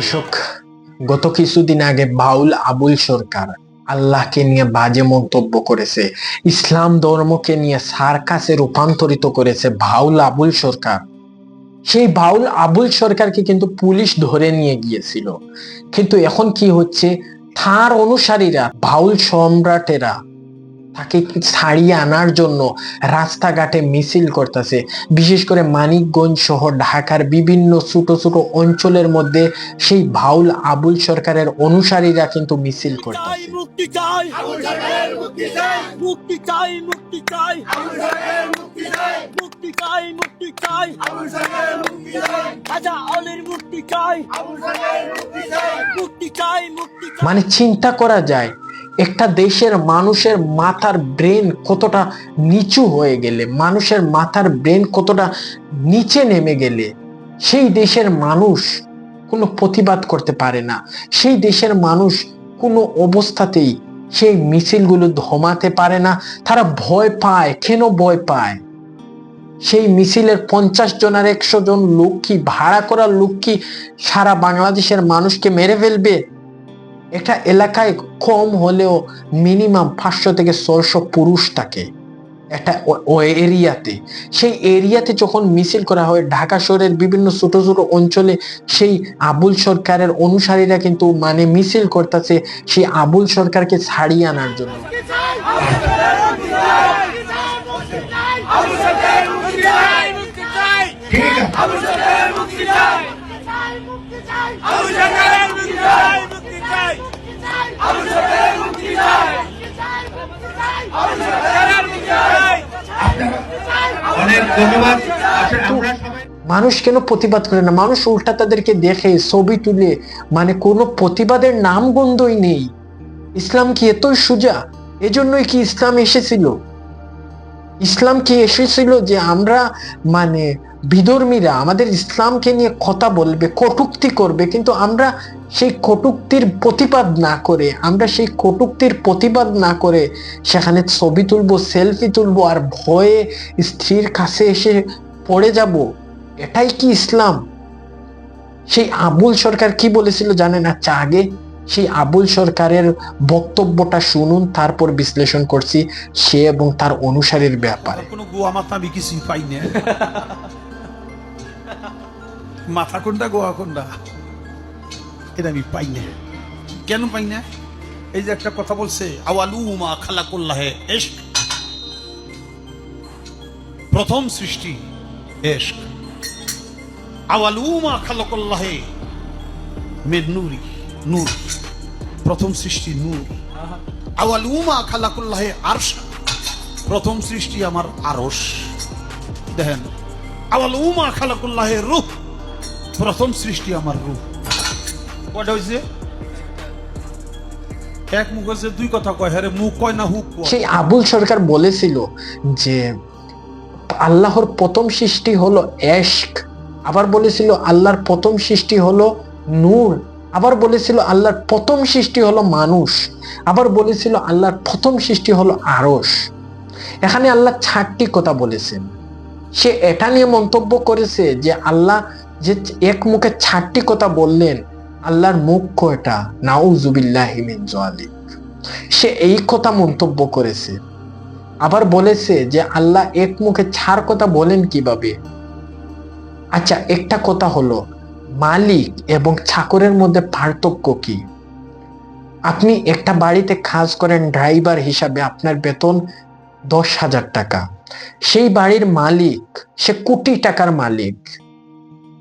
দর্শক, গত কিছুদিন আগে বাউল আবুল সরকার আল্লাহকে নিয়ে বাজে মন্তব্য করেছে। ইসলাম ধর্মকে নিয়ে সার্কাসে রূপান্তরিত করেছে বাউল আবুল সরকার। সেই বাউল আবুল সরকারকে কিন্তু পুলিশ ধরে নিয়ে গিয়েছিল। কিন্তু এখন কি হচ্ছে? তার অনুসারীরা, বাউল সম্রাটেরা তাকে ছাড়িয়ে আনার জন্য রাস্তাঘাটে মিছিল করতেছে। বিশেষ করে মানিকগঞ্জ সহ ঢাকার বিভিন্ন ছোট ছোট অঞ্চলের মধ্যে সেই ভাউল আবুল সরকারের অনুসারীরা কিন্তু মিছিল করতেছে। মুক্তি চাই। মুক্তি চাই। মুক্তি চাই মুক্তি চাই। মুক্তি চাই। রাজা অলির মুক্তি চাই। মুক্তি চাই মুক্তি চাই। মানে চিন্তা করা যায় একটা দেশের মানুষের মাথার ব্রেন কতটা নিচু হয়ে গেলে, মানুষের মাথার ব্রেন কতটা নিচে নেমে গেলে, সেই দেশের মানুষ কোনো প্রতিবাদ করতে পারে না। সেই দেশের মানুষ কোনো অবস্থাতেই সেই মিছিলগুলো ধমাতে পারে না। তারা ভয় পায়, কেন ভয় পায়? সেই মিছিলের পঞ্চাশ জনের একশো জন লোক কি, ভাড়া করা লোক কি সারা বাংলাদেশের মানুষকে মেরে ফেলবে? একটা এলাকায় কম হলেও মিনিমাম পাঁচশো থেকে ছশো পুরুষ থাকে একটা এরিয়াতে। সেই এরিয়াতে যখন মিছিল করা হয়, ঢাকা শহরের বিভিন্ন ছোট ছোট অঞ্চলে সেই আবুল সরকারের অনুসারীরা কিন্তু মানে মিছিল করতেছে সেই আবুল সরকারকে ছাড়িয়ে আনার জন্য। ধন্যবাদ। আমরা সবাই মানুষ কেন প্রতিবাদ করে না? মানুষ উল্টা তাদেরকে দেখে ছবি তুলে। মানে কোনো প্রতিবাদের নাম গন্ধই নেই। ইসলাম কি এতই সোজা? এজন্যই কি ইসলাম এসেছিল? ইসলাম কি এসেছিল যে আমরা মানে বিধর্মীরা আমাদের ইসলামকে নিয়ে কথা বলবে, কটুক্তি করবে, কিন্তু আমরা সেই কটুক্তির প্রতিবাদ না করে, আমরা সেই কটুক্তির প্রতিবাদ না করে সেখানে ছবি তুলবো, সেলফি তুলবো আর ভয়ে স্ত্রীর কাছে এসে পড়ে যাব। এটাই কি ইসলাম? সেই আবুল সরকার কি বলেছিল জানেন? আচ্ছা আগে সেই আবুল সরকারের বক্তব্যটা শুনুন, তারপর বিশ্লেষণ করছি সে এবং তার অনুসারীর ব্যাপারে। কোনো গোয়া মাথা আমি কিছুই পাই না। মাথা কোনটা, গোয়া কোনটা? এটা আমি পাই না। কেন পাই না? এই যে একটা কথা বলছে আওয়ালুমা খালাকুল্লাহে এশক। প্রথম সৃষ্টি এশক। আওয়ালুমা খালাকুল্লাহে মেদ নূরি, নূর। প্রথম সৃষ্টি নূর। আওয়ালুমা খালাকুল্লাহে আরশা। প্রথম সৃষ্টি আমার আরস দেখেন আওয়াল উমা খালাকুল্লাহে রূহ। প্রথম সৃষ্টি আমার রূহ। কয়টা হয়েছে এক মুখ হচ্ছে দুই কথা কয়। হ্যাঁ রে, মুখ কয় না হুক কয়? সেই আবুল সরকার বলেছিল যে আল্লাহর প্রথম সৃষ্টি হলো এশক। আবার বলেছিল আল্লাহর প্রথম সৃষ্টি হলো নূর। আবার বলেছিল আল্লাহর প্রথম সৃষ্টি হলো মানুষ। আবার বলেছিল আল্লাহর প্রথম সৃষ্টি হলো আরস এখানে আল্লাহ চারটি কথা বলেছেন। সে এটা নিয়ে মন্তব্য করেছে যে আল্লাহ যে এক মুখে চারটি কথা বললেন, আল্লাহর মুখ কয়টা? নাউজুবিল্লাহ মিন জালিক সে এই কথা মন্তব্য করেছে। আবার বলেছে যে আল্লাহ এক মুখে ছাড় কথা বলেন কীভাবে? আচ্ছা একটা কথা হলো মালিক এবং চাকরের মধ্যে পার্থক্য কি? আপনি একটা বাড়িতে কাজ করেন ড্রাইভার হিসাবে আপনার বেতন দশ হাজার টাকা। সেই বাড়ির মালিক, সে কোটি টাকার মালিক।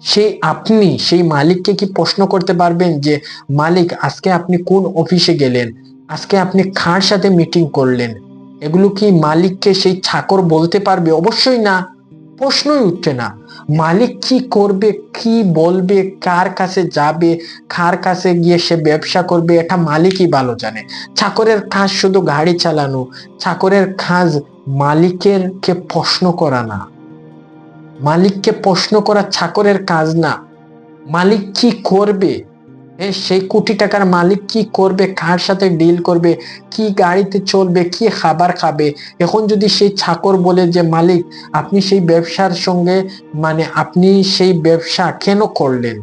সেই আপনি, সেই মালিককে কি প্রশ্ন করতে পারবেন যে, মালিক, আজকে আপনি কোন অফিসে গেলেন? আজকে আপনি কার সাথে মিটিং করলেন? এগুলো কি মালিককে সেই চাকর বলতে পারবে? অবশ্যই না। প্রশ্নই উঠছে না। মালিক কি করবে, কি বলবে, কার কাছে যাবে, কার কাছে গিয়ে সে ব্যবসা করবে, এটা মালিকই ভালো জানে। চাকরের কাজ শুধু গাড়ি চালানো, চাকরের কাজ মালিকের কে প্রশ্ন করা না। মালিককে প্রশ্ন করা চাকরের কাজ না। মালিক কি করবে? সেই কোটি টাকার মালিক কি করবে? কার সাথে ডিল করবে? কি গাড়িতে চলবে? কি খাবার খাবে? এখন যদি সেই চাকর বলে যে, মালিক, আপনি সেই ব্যবসার সঙ্গে মানে আপনি সেই ব্যবসা কেন করলেন?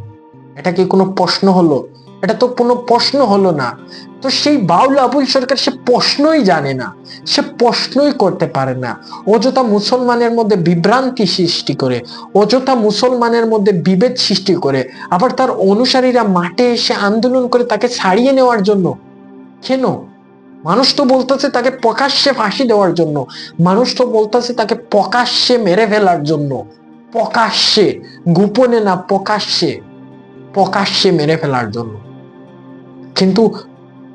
এটা কি কোনো প্রশ্ন হলো? এটা তো কোনো প্রশ্ন হলো না। তো সেই বাউল আবুল সরকার সে প্রশ্নই জানে না। সে প্রশ্নই করতে পারে না। অযথা মুসলমানের মধ্যে বিভ্রান্তি সৃষ্টি করে অযথা মুসলমানের মধ্যে বিভেদ সৃষ্টি করে, আবার তার অনুসারীরা মাঠে এসে আন্দোলন করে তাকে ছাড়িয়ে নেওয়ার জন্য। কেন? মানুষ তো বলতেছে তাকে প্রকাশ্যে ফাঁসি দেওয়ার জন্য। মানুষ তো বলতেছে তাকে প্রকাশ্যে মেরে ফেলার জন্য। প্রকাশ্যে, গোপনে না, প্রকাশ্যে। প্রকাশ্যে মেরে ফেলার জন্য। কিন্তু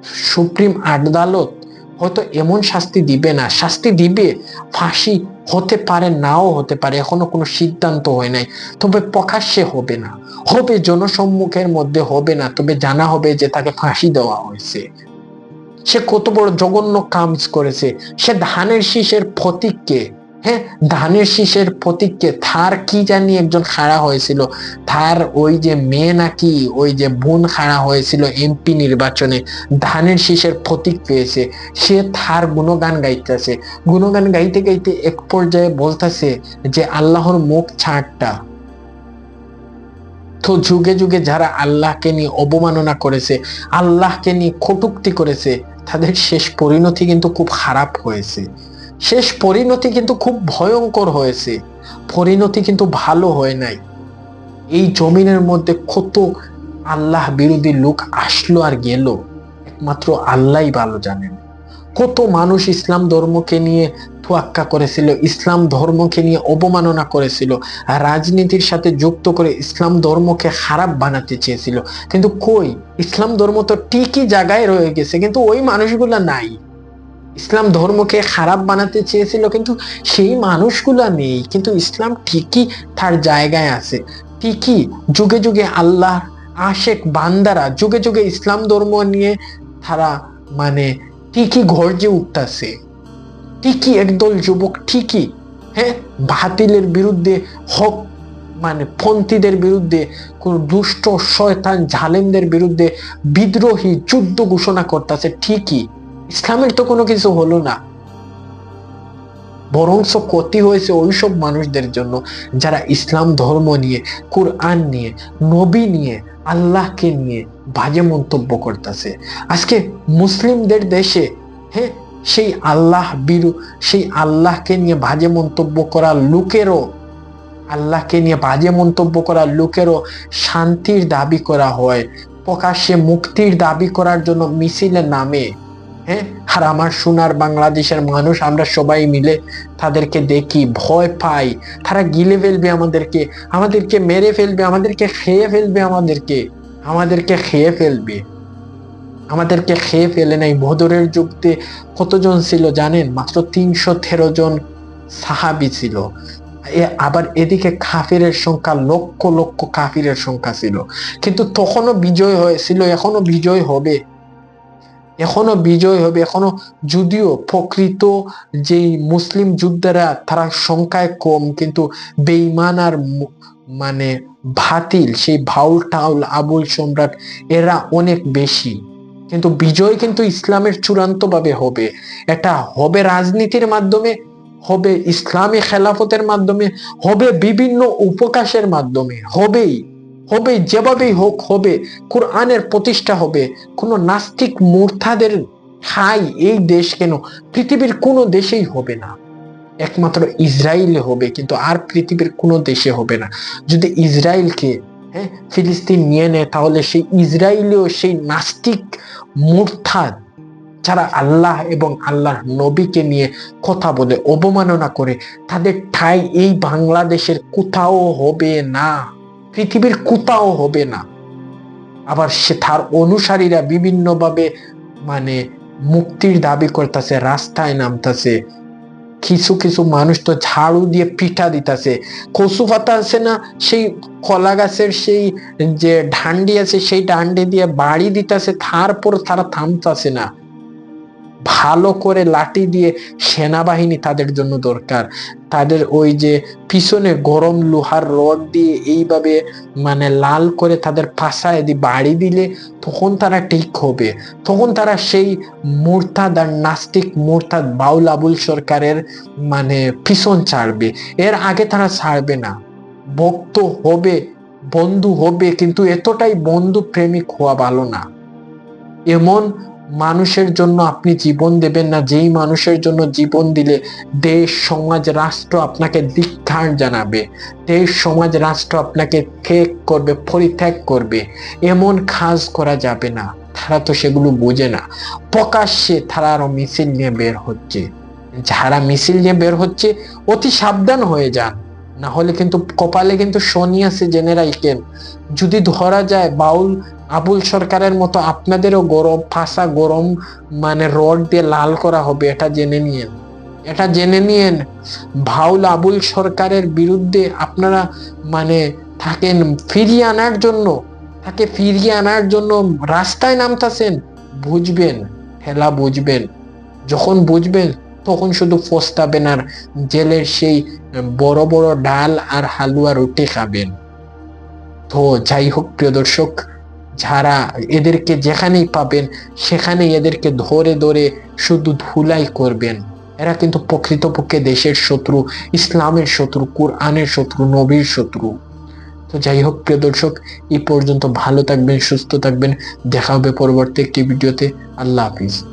সুপ্রিম আদালত হয়তো এমন শাস্তি দিবে না। শাস্তি দিবে, ফাঁসি হতে পারে, নাও হতে পারে, এখনও কোনো সিদ্ধান্ত হয় নাই। তবে প্রকাশ্যে হবে না। হবে জনসম্মুখের মধ্যে হবে না, তবে জানা হবে যে তাকে ফাঁসি দেওয়া হয়েছে। সে কত বড় জঘন্য কাজ করেছে। সে ধানের শীষের ফতিককে হ্যাঁ ধানের শীষের প্রতীককে থার কি জানি একজন খাড়া হয়েছিল। থার ওই যে মেয়ে নাকি ওই যে বোন খাড়া হয়েছিল এমপি নির্বাচনে। ধানের শীষের প্রতীক পেয়েছে। সে থার গুণগান গাইতেছে। গুণগান গাইতে গাইতে এক পর্যায়ে বলতেছে যে, আল্লাহর মুখ ছাড়টা তো যুগে যুগে যারা আল্লাহকে নিয়ে অবমাননা করেছে, আল্লাহকে নিয়ে কটুক্তি করেছে, তাদের শেষ পরিণতি কিন্তু খুব খারাপ হয়েছে। শেষ পরিণতি কিন্তু খুব ভয়ঙ্কর হয়েছে। পরিণতি কিন্তু ভালো হয় নাই। এই জমিনের মধ্যে কত আল্লাহ বিরোধী লোক আসলো আর গেল, একমাত্র আল্লাহই ভালো জানেন। কত মানুষ ইসলাম ধর্মকে নিয়ে তোয়াক্কা করেছিল, ইসলাম ধর্মকে নিয়ে অবমাননা করেছিল, রাজনীতির সাথে যুক্ত করে ইসলাম ধর্মকে খারাপ বানাতে চেয়েছিল। কিন্তু কই? ইসলাম ধর্ম তো ঠিকই জায়গায় রয়ে গেছে, কিন্তু ওই মানুষগুলা নাই। ইসলাম ধর্মকে খারাপ বানাতে চেয়েছিল, কিন্তু সেই মানুষগুলা নেই। কিন্তু ইসলাম ঠিকই তার জায়গায় আছে। ঠিকই যুগে যুগে আল্লাহ, আশেক বান্দারা যুগে যুগে ইসলাম ধর্ম নিয়ে তারা মানে ঠিকই গর্জে উঠতেছে। ঠিকই একদল যুবক ঠিকই হ্যাঁ বাতিলের বিরুদ্ধে, হক মানে পন্থীদের বিরুদ্ধে, কোন দুষ্ট শয়তান ঝালেমদের বিরুদ্ধে বিদ্রোহী যুদ্ধ ঘোষণা করতেছে ঠিকই। ইসলামের তো কোনো কিছু হলো না। বরংস ক্ষতি হয়েছে ওইসব মানুষদের জন্য যারা ইসলাম ধর্ম নিয়ে, কোরআন নিয়ে, নবী নিয়ে, আল্লাহকে নিয়ে বাজে মন্তব্য করতেছে। আজকে মুসলিমদের দেশে হ্যাঁ সেই আল্লাহ বিরু, সেই আল্লাহকে নিয়ে বাজে মন্তব্য করা লোকেরও, আল্লাহকে নিয়ে বাজে মন্তব্য করা লোকেরও শান্তির দাবি করা হয়, প্রকাশ্যে মুক্তির দাবি করার জন্য মিছিলে নামে। হ্যাঁ আর আমার সোনার বাংলাদেশের মানুষ, আমরা সবাই মিলে তাদেরকে দেখি, ভয় পাই। তারা গিলে ফেলবে আমাদেরকে আমাদেরকে মেরে ফেলবে, আমাদেরকে খেয়ে ফেলবে আমাদেরকে আমাদেরকে খেয়ে ফেলবে। আমাদেরকে খেয়ে ফেলে নাই। বদরের যুগতে কতজন ছিল জানেন? মাত্র তিনশো তেরো জন সাহাবি ছিল। আবার এদিকে কাফিরের সংখ্যা, লক্ষ লক্ষ কাফিরের সংখ্যা ছিল। কিন্তু তখনও বিজয় হয়েছিল এখনও বিজয় হবে। এখনও বিজয় হবে, এখনও যদিও প্রকৃত যেই মুসলিম যোদ্ধারা তারা সংখ্যায় কম, কিন্তু বেইমান আর মানে ভাতিল সেই ভাউল টাউল, আবুল সম্রাট, এরা অনেক বেশি। কিন্তু বিজয় কিন্তু ইসলামের চূড়ান্ত ভাবে হবে। এটা হবে রাজনীতির মাধ্যমে, হবে ইসলামী খেলাফতের মাধ্যমে, হবে বিভিন্ন উপকাশের মাধ্যমে, হবেই। হবে, যেভাবেই হোক হবে, কোরআনের প্রতিষ্ঠা হবে। কোনো নাস্তিক মূর্থাদের ঠাই এই দেশ কেন? পৃথিবীর কোনো দেশেই হবে না। একমাত্র ইসরায়েলে হবে, কিন্তু আর পৃথিবীর কোনো দেশে হবে না। যদি ইসরায়েলকে হ্যাঁ ফিলিস্তিন নিয়ে নেয়, তাহলে সেই ইসরায়েলেও সেই নাস্তিক মূর্থাদ যারা আল্লাহ এবং আল্লাহর নবীকে নিয়ে কথা বলে, অবমাননা করে, তাদের ঠাই এই বাংলাদেশের কোথাও হবে না। পৃথিবীর কোথাও হবে না। আবার সে তার অনুসারীরা বিভিন্নভাবে মানে মুক্তির দাবি করতেছে, রাস্তায় নামতেছে। কিছু কিছু মানুষ তো ঝাড়ু দিয়ে পিঠা দিতেছে। কচু পাতা আছে না, সেই কলা গাছের সেই যে ডান্ডি আছে, সেই ডান্ডি দিয়ে বাড়ি দিতেছে তারপর তারা থামতেছে না। ভালো করে লাঠি দিয়ে সেনাবাহিনী তাদের জন্য দরকার। তাদের ওই যে পিছনে গরম লোহার রড দিয়ে এইভাবে মানে লাল করে তাদের পাশায় দিয়ে বাড়ি দিলে তখন তারা ঠিক হবে। তখন তারা সেই মোরতাদ আর নাস্তিক মোরতাদ বাউল আবুল সরকারের মানে পিছন ছাড়বে। এর আগে তারা ছাড়বে না। ভক্ত হবে, বন্ধু হবে, কিন্তু এতটাই বন্ধু প্রেমিক হওয়া ভালো না। এমন মানুষের জন্য আপনি জীবন দেবেন না। যেই মানুষের জন্য জীবন দিলে দেশ, সমাজ, রাষ্ট্র আপনাকে ধিক্ষার জানাবে। দেশ, সমাজ, রাষ্ট্র আপনাকে ত্যাগ করবে, পরিত্যাগ করবে। এমন কাজ করা যাবে না। তারা তো সেগুলো বোঝে না। প্রকাশ্যে তারা আরও মিছিল নিয়ে বের হচ্ছে। যারা মিছিল নিয়ে বের হচ্ছে, অতি সাবধান হয়ে যান। না হলে কিন্তু কপালে কিন্তু শনি আছে জেনে রাখেন যদি ধরা যায়, বাউল, আবুল সরকারের মতো আপনাদেরও গরম, ফাঁসা গরম মানে রড দিয়ে লাল করা হবে, এটা জেনে নিয়েন। এটা জেনে নিয়েন ভাউল আবুল সরকারের বিরুদ্ধে আপনারা মানে থাকেন ফিরিয়ে আনার জন্য, তাকে ফিরিয়ে আনার জন্য রাস্তায় নামতাছেন, বুঝবেন ঠেলা বুঝবেন। যখন বুঝবেন তখন শুধু ফস্তাবেন আর জেলের সেই বড় বড় ডাল আর হালুয়া রুটি খাবেন। তো যাই হোক, প্রিয় দর্শক, যারা এদেরকে যেখানেই পাবেন, সেখানেই এদেরকে ধরে ধরে শুধু ধুলাই করবেন। এরা কিন্তু প্রকৃতপক্ষে দেশের শত্রু, ইসলামের শত্রু, কোরআনের শত্রু, নবীর শত্রু। তো যাই হোক, প্রিয় দর্শক, এই পর্যন্ত ভালো থাকবেন, সুস্থ থাকবেন। দেখা হবে পরবর্তী একটি ভিডিওতে। আল্লাহ হাফিজ।